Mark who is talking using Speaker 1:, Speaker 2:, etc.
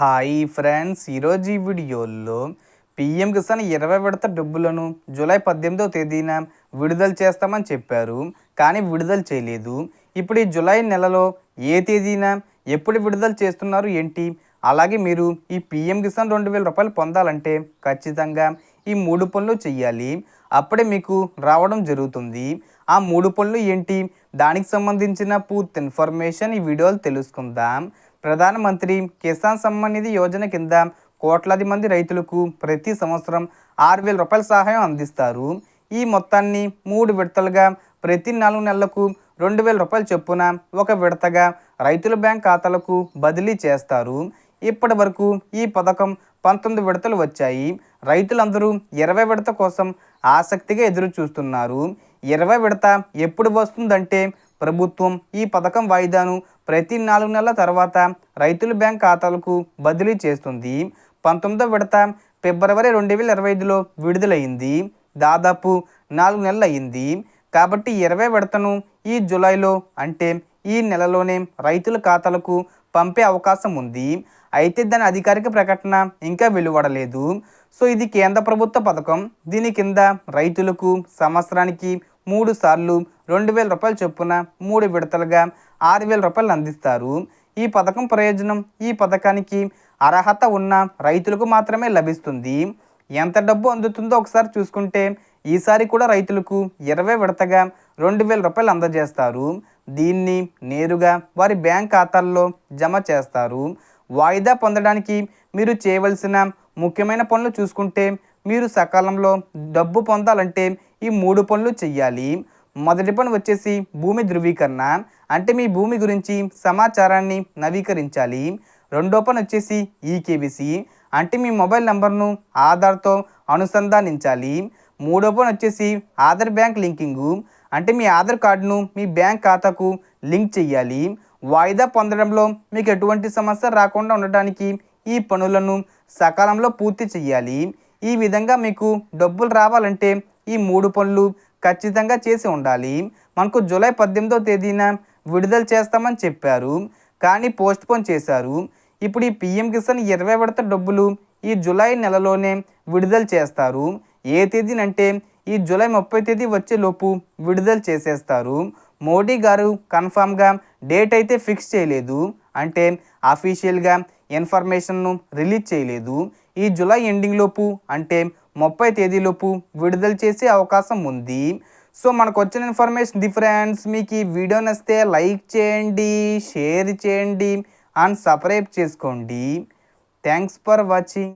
Speaker 1: Hi friends ఈరోజు ఈ వీడియోలో పిఎం కిసాన్ ఇరవై విడత డబ్బులను జూలై పద్దెనిమిదవ తేదీన విడుదల చేస్తామని చెప్పారు కానీ విడుదల చేయలేదు. ఇప్పుడు ఈ జూలై నెలలో ఏ తేదీన ఎప్పుడు విడుదల చేస్తున్నారు ఏంటి? అలాగే మీరు ఈ పిఎం కిసాన్ రెండు వేల రూపాయలు పొందాలంటే ఖచ్చితంగా ఈ మూడు పనులు చెయ్యాలి. అప్పుడే మీకు రావడం జరుగుతుంది. ఆ మూడు పనులు ఏంటి? దానికి సంబంధించిన పూర్తి ఇన్ఫర్మేషన్ ఈ వీడియోలు తెలుసుకుందాం. ప్రధానమంత్రి కిసాన్ సమ్మాన్ నిధి యోజన కింద కోట్లాది మంది రైతులకు ప్రతి సంవత్సరం ఆరు వేల రూపాయల సహాయం అందిస్తారు. ఈ మొత్తాన్ని మూడు విడతలుగా ప్రతి నాలుగు నెలలకు రెండు వేల రూపాయల చొప్పున ఒక విడతగా రైతుల బ్యాంక్ ఖాతాలకు బదిలీ చేస్తారు. ఇప్పటి వరకు ఈ పథకం పంతొమ్మిది విడతలు వచ్చాయి. రైతులందరూ ఇరవై విడత కోసం ఆసక్తిగా ఎదురు చూస్తున్నారు ఇరవై విడత ఎప్పుడు వస్తుందంటే ప్రభుత్వం ఈ పథకం వాయిదాను ప్రతి నాలుగు నెలల తర్వాత రైతుల బ్యాంక్ ఖాతాలకు బదిలీ చేస్తుంది. పంతొమ్మిదో విడత ఫిబ్రవరి రెండు వేల ఇరవై ఐదులో విడుదలైంది. దాదాపు నాలుగు నెలలు అయింది కాబట్టి ఇరవై విడతను ఈ జూలైలో అంటే ఈ నెలలోనే రైతుల ఖాతాలకు పంపే అవకాశం ఉంది. అయితే దాని అధికారిక ప్రకటన ఇంకా వెలువడలేదు. సో ఇది కేంద్ర ప్రభుత్వ పథకం. దీని కింద రైతులకు సంవత్సరానికి మూడు సార్లు రెండు వేల రూపాయల చొప్పున మూడు విడతలుగా ఆరు వేల రూపాయలు అందిస్తారు. ఈ పథకం ప్రయోజనం ఈ పథకానికి అర్హత ఉన్న రైతులకు మాత్రమే లభిస్తుంది. ఎంత డబ్బు అందుతుందో ఒకసారి చూసుకుంటే ఈసారి కూడా రైతులకు ఇరవై విడతగా రెండు వేల రూపాయలు అందజేస్తారు. దీన్ని నేరుగా వారి బ్యాంక్ ఖాతాల్లో జమ చేస్తారు. వాయిదా పొందడానికి మీరు చేయవలసిన ముఖ్యమైన పనులు చూసుకుంటే మీరు సకాలంలో డబ్బు పొందాలంటే ఈ మూడు పనులు చెయ్యాలి. మొదటి పని వచ్చేసి భూమి ధృవీకరణ. అంటే మీ భూమి గురించి సమాచారాన్ని నవీకరించాలి. రెండో పని వచ్చేసి ఈకేబీసీ అంటే మీ మొబైల్ నెంబర్ను ఆధార్తో అనుసంధానించాలి. మూడో పని వచ్చేసి ఆధార్ బ్యాంక్ లింకింగు. అంటే మీ ఆధార్ కార్డును మీ బ్యాంక్ ఖాతాకు లింక్ చేయాలి వాయిదా పొందడంలో మీకు ఎటువంటి సమస్య రాకుండా ఉండటానికి ఈ పనులను సకాలంలో పూర్తి చేయాలి ఈ విధంగా మీకు డబ్బులు రావాలంటే ఈ మూడు పనులు ఖచ్చితంగా చేసి ఉండాలి. మనకు జూలై పద్దెనిమిదో తేదీన విడుదల చేస్తామని చెప్పారు. కానీ పోస్ట్ పోన్ చేశారు. ఇప్పుడు ఈ పిఎం కిసాన్ ఇరవై విడత డబ్బులు ఈ జూలై నెలలోనే విడుదల చేస్తారు. ఏ తేదీనంటే ఈ జూలై ముప్పై తేదీ వచ్చేలోపు విడుదల చేసేస్తారు. మోడీ గారు కన్ఫామ్గా డేట్ అయితే ఫిక్స్ చేయలేదు. అంటే అఫీషియల్గా ఇన్ఫర్మేషన్ను రిలీజ్ చేయలేదు. ఈ జూలై ఎండింగ్ లోపు అంటే ముప్పై తేదీలోపు విడుదల చేసే అవకాశం ఉంది. సో మనకు వచ్చిన ఇన్ఫర్మేషన్ డిఫరెన్స్ మీకు ఈ వీడియో నచ్చితే లైక్ చేయండి షేర్ చేయండి అండ్ సబ్స్క్రైబ్ చేసుకోండి. Thanks for watching.